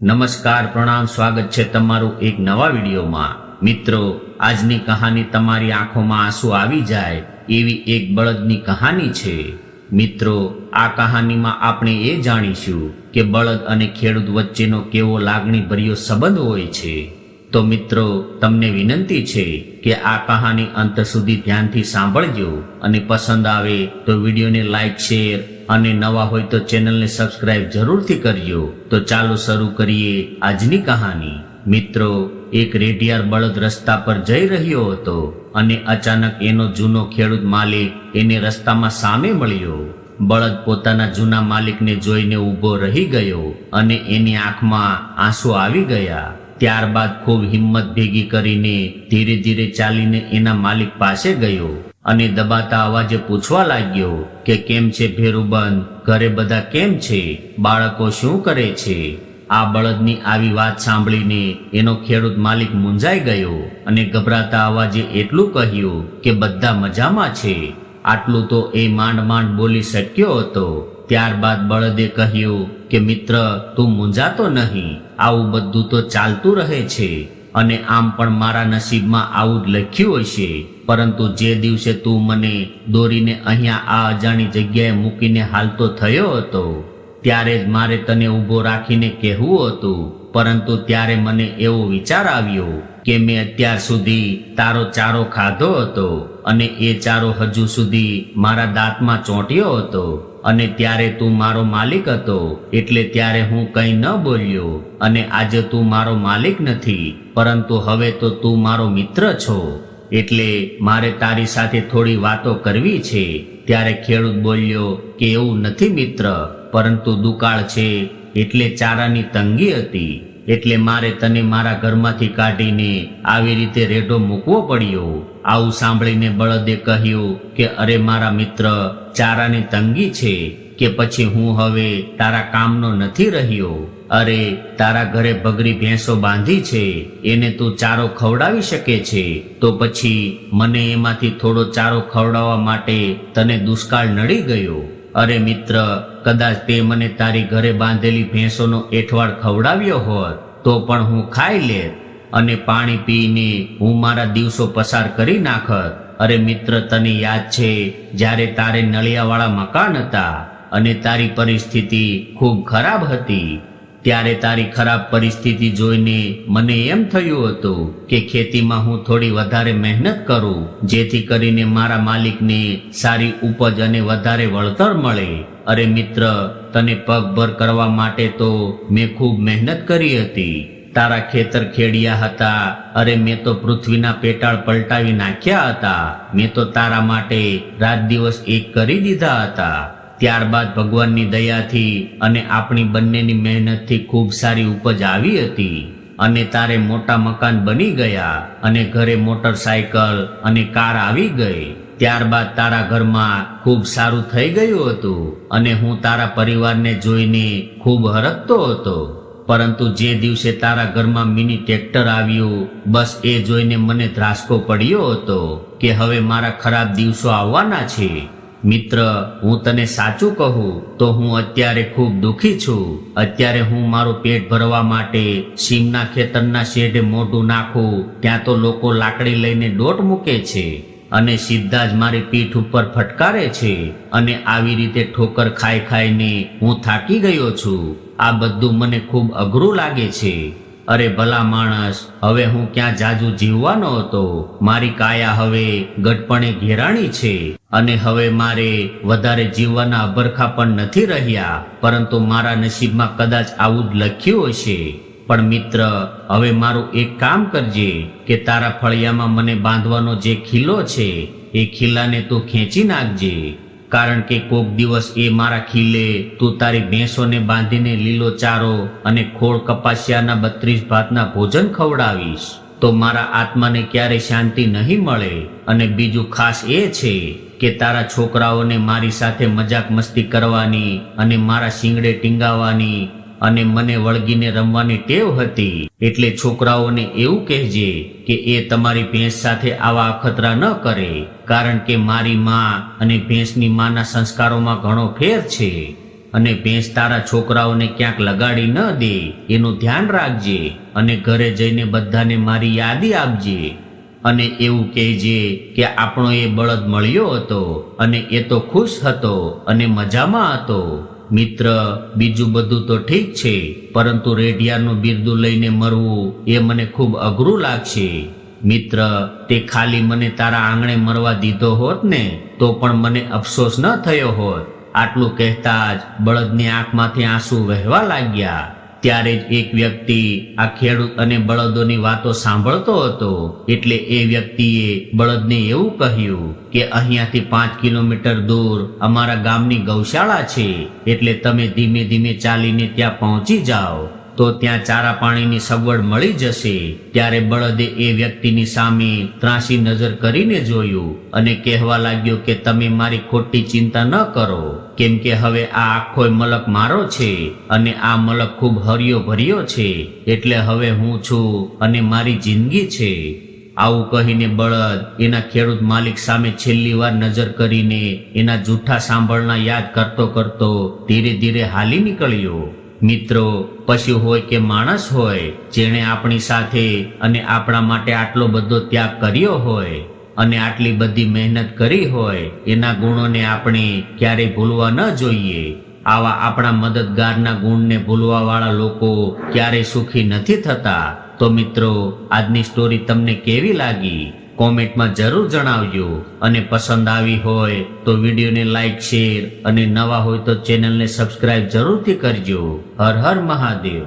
નમસ્કાર, પ્રણામ, સ્વાગત છે તમારું એક નવા વિડીયોમાં. મિત્રો, આજની કહાની તમારી આંખોમાં આંસુ આવી જાય એવી એક બળદની કહાની છે. મિત્રો, આ કહાનીમાં આપણે એ જાણીશું કે બળદ અને ખેડૂત વચ્ચેનો કેવો લાગણી ભર્યો સંબંધ હોય છે. તો મિત્રો, તમને વિનંતી છે કે આ કહાની અંત સુધી ધ્યાનથી સાંભળજો અને પસંદ આવે તો વિડીયોને લાઈક, શેર અને નવા હોય તો ચેનલને સબસ્ક્રાઇબ જરૂરથી કરજો. તો ચાલો શરૂ કરીએ આજની કહાની. મિત્રો, એક રેઢિયાર બળદ રસ્તા પર જઈ રહ્યો હતો અને અચાનક એનો જૂનો ખેડૂત માલિક એને રસ્તામાં સામે મળ્યો. બળદ પોતાના જૂના માલિકને જોઈને ઊભો રહી ગયો અને એની આંખમાં આંસુ આવી ગયા. ત્યારબાદ ખૂબ હિંમત ભેગી કરીને ધીરે ધીરે ચાલીને એના માલિક પાસે ગયો. અને દબાતા અવાજે પૂછવા લાગ્યો કે કેમ છે ભેરુબંધ? ઘરે બધા કેમ છે? બાળકો શું કરે છે? આ બળદની આવી વાત સાંભળીને એનો ખેડૂત માલિક મૂંઝાઈ ગયો અને ગભરાતા અવાજે એટલું કહ્યું કે બધા મજામાં છે. આટલું તો એ માંડ માંડ બોલી શક્યો હતો. ત્યારબાદ બળદે કહ્યું કે મિત્ર, તું મૂંઝાતો નહીં. આવું બધું તો ચાલતું રહે છે. અને આમ પણ મારા નસીબમાં આવું જ લખ્યું હશે. પરંતુ જે દિવસે તું મને દોરીને અહીંયા આ અજાણી જગ્યાએ મૂકીને હાલતો થયો હતો, ત્યારે જ મારે તને ઊભો રાખીને કહેવું હતું. પરંતુ ત્યારે મને એવો વિચાર આવ્યો કે મેં અત્યાર સુધી તારો ચારો ખાધો હતો અને એ ચારો હજુ સુધી મારા દાંતમાં ચોંટ્યો હતો. અને ત્યારે તું મારો માલિક હતો, એટલે ત્યારે હું કંઈ ન બોલ્યો, અને આજે તું મારો માલિક નથી, પરંતુ હવે તો તું મારો મિત્ર છો. એટલે મારે તારી સાથે થોડી વાતો કરવી છે. ત્યારે ખેડૂત બોલ્યો કે એવું નથી મિત્ર, પરંતુ દુકાળ છે, એટલે ચારાની તંગી હતી. એટલે મારે તને મારા ઘરમાંથી કાઢીને આવી રીતે રેડો મૂકવો પડ્યો. આવું સાંભળીને બળદે કહ્યું કે, અરે મારા મિત્ર, ચારાની તંગી છે કે પછી હું હવે તારા કામનો નથી રહ્યો? અરે, તારા ઘરે બગરી ભેંસો બાંધી છે, એને તું ચારો ખવડાવી શકે છે? તો પછી મને એમાંથી થોડો ચારો ખવડાવવા માટે તને દુષ્કાળ નડી ગયો. અરે મિત્ર, કદાચ તે મને તારી ઘરે બાંધેલી ભેંસોનો એઠવાડ ખવડાવ્યો હોત, તો પણ હું ખાઈ લેત અને પાણી પીને હું મારા દિવસો પસાર કરી નાખત. અરે મિત્ર, તને યાદ છે, જ્યારે તારે નળિયાવાળા મકાન હતા અને તારી પરિસ્થિતિ ખૂબ ખરાબ હતી. ત્યારે તારી ખરાબ પરિસ્થિતિ જોઈને મને એમ થયું હતું કે ખેતીમાં હું થોડી વધારે મહેનત કરું, જેથી કરીને મારા માલિકને સારી ઉપજ અને વધારે વળતર મળે. અરે મિત્ર, તને પગભર કરવા માટે તો મેં ખૂબ મહેનત કરી હતી. તારા ખેતર ખેડ્યા હતા. અરે મેં તો પૃથ્વીના પેટાળ પલટાવી નાખ્યા હતા. મેં તો તારા માટે રાત દિવસ એક કરી દીધા હતા. ત્યારબાદ ભગવાનની દયાથી અને આપણી બંનેની મહેનતથી ખૂબ સારી ઉપજ આવી હતી. અને તારે મોટા મકાન બની ગયા અને ઘરે મોટરસાયકલ અને કાર આવી ગઈ. ત્યારબાદ તારા ઘરમાં ખૂબ સારું થઈ ગયું હતું અને હું તારા પરિવારને જોઈને ખૂબ હરખતો હતો. પરંતુ જે દિવસે તારા ઘરમાં મિની ટ્રેક્ટર આવ્યું, બસ એ જોઈને મને ધ્રાસકો પડ્યો હતો કે હવે મારા ખરાબ દિવસો આવવાના છે. મિત્ર, હું તને સાચું કહું તો હું અત્યારે ખૂબ દુઃખી છું. અત્યારે હું મારું પેટ ભરવા માટે સીમના ખેતરના શેઢે મોઢું નાખું, ત્યાં તો લોકો લાકડી લઈને દોટ મૂકે છે અને સીધા જ મારી પીઠ ઉપર ફટકારે છે અને આવી રીતે ઠોકર ખાઈ ખાઈને હું થાકી ગયો છું. આ બધું મને ખૂબ અઘરું લાગે છે. અરે ભલા માણસ, હવે હું ક્યાં જાજુ જીવવાનો હતો? મારી કાયા હવે ગટપણે ઘેરાણી છે. અને હવે મારે વધારે જીવવાના અભરખા પણ નથી રહ્યા, પરંતુ મારા નસીબમાં કદાચ આવું જ લખ્યું હશે. પણ મિત્ર, હવે મારું એક કામ કરજે, કે તારા ફળિયામાં મને બાંધવાનો જે ખીલો છે, એ ખીલાને તું ખેંચી નાખજે. કારણ કે કોક દિવસ એ મારા ખીલે, તું તારી ભેંસોને બાંધીને લીલો ચારો અને ખોળ કપાસિયાના બત્રીસ ભાતના ભોજન ખવડાવીશ. તો મારા આત્માને ક્યારે શાંતિ નહીં મળે? અને બીજું ખાસ એ છે કે તારા છોકરાઓને મારી સાથે મજાક મસ્તી કરવાની અને મારા શિંગડે ટીંગાવાની અને મને વળગીને રમવાની ટેવ હતી. એટલે છોકરાઓને એવું કહેજે કે એ તમારી ભેંસ સાથે આવા અખતરા ન કરે, કારણ કે મારી માં અને ભેંસની માના સંસ્કારોમાં ઘણો ફેર છે. અને ભેંસ તારા છોકરાઓને ક્યાંક લગાડી ન દે, એનું ધ્યાન રાખજે અને ઘરે જઈને બધાને મારી યાદી આપજે. અને એવું કહેજે કે આપણો એ બળદ મળ્યો હતો અને એ તો ખુશ હતો અને મજામાં હતો. મિત્ર, બીજું બધું તો ઠીક છે, પરંતુ રેડિયાનું બિરદું લઈને મરવું એ મને ખૂબ અઘરું લાગશે. મિત્ર, તે ખાલી મને તારા આંગણે મરવા દીધો હોત ને, તો પણ મને અફસોસ ન થયો હોત. આટલું કહેતા જ બળદની આંખમાંથી આંસુ વહેવા લાગ્યા. ત્યારે જ એક વ્યક્તિ આ ખેડૂત અને બળદોની વાતો સાંભળતો હતો. એટલે એ વ્યક્તિએ બળદને એવું કહ્યું કે અહીંયાથી પાંચ કિલોમીટર દૂર અમારા ગામની ગૌશાળા છે. એટલે તમે ધીમે ધીમે ચાલીને ત્યાં પહોંચી જાઓ. તો ત્યાં ચારા પાણીની સગવડ મળી જશે. ત્યારે બળદે એ વ્યક્તિની સામે ત્રાસી નજર કરીને જોયું અને કહેવા લાગ્યો કે તમે મારી ખોટી ચિંતા ન કરો. કેમ કે હવે આ આખો મલક મારો છે અને આ મલક ખૂબ હરિયો ભર્યો છે. એટલે હવે હું છું અને મારી જિંદગી છે. આવું કહીને બળદ એના ખેડૂત માલિક સામે છેલ્લી વાર નજર કરીને એના જૂઠા સાંભળના યાદ કરતો કરતો ધીરે ધીરે હાલી નીકળ્યો. મિત્રો, પશુ હોય કે માણસ હોય, જેણે આપણી સાથે અને આપણા માટે આટલો બધો ત્યાગ કર્યો હોય અને આટલી બધી મહેનત કરી હોય, એના ગુણોને આપણે ક્યારેય ભૂલવા ન જોઈએ. આવા આપણા મદદગારના ગુણને ભૂલવા વાળા લોકો ક્યારેય સુખી નથી થતા. તો મિત્રો, આજની સ્ટોરી તમને કેવી લાગી? કોમેન્ટમાં જરૂર જણાવજો. અને પસંદ આવી હોય તો વિડીયોને લાઈક, શેર અને નવા હોય તો ચેનલને સબસ્ક્રાઇબ જરૂરથી કરજો. હર હર મહાદેવ.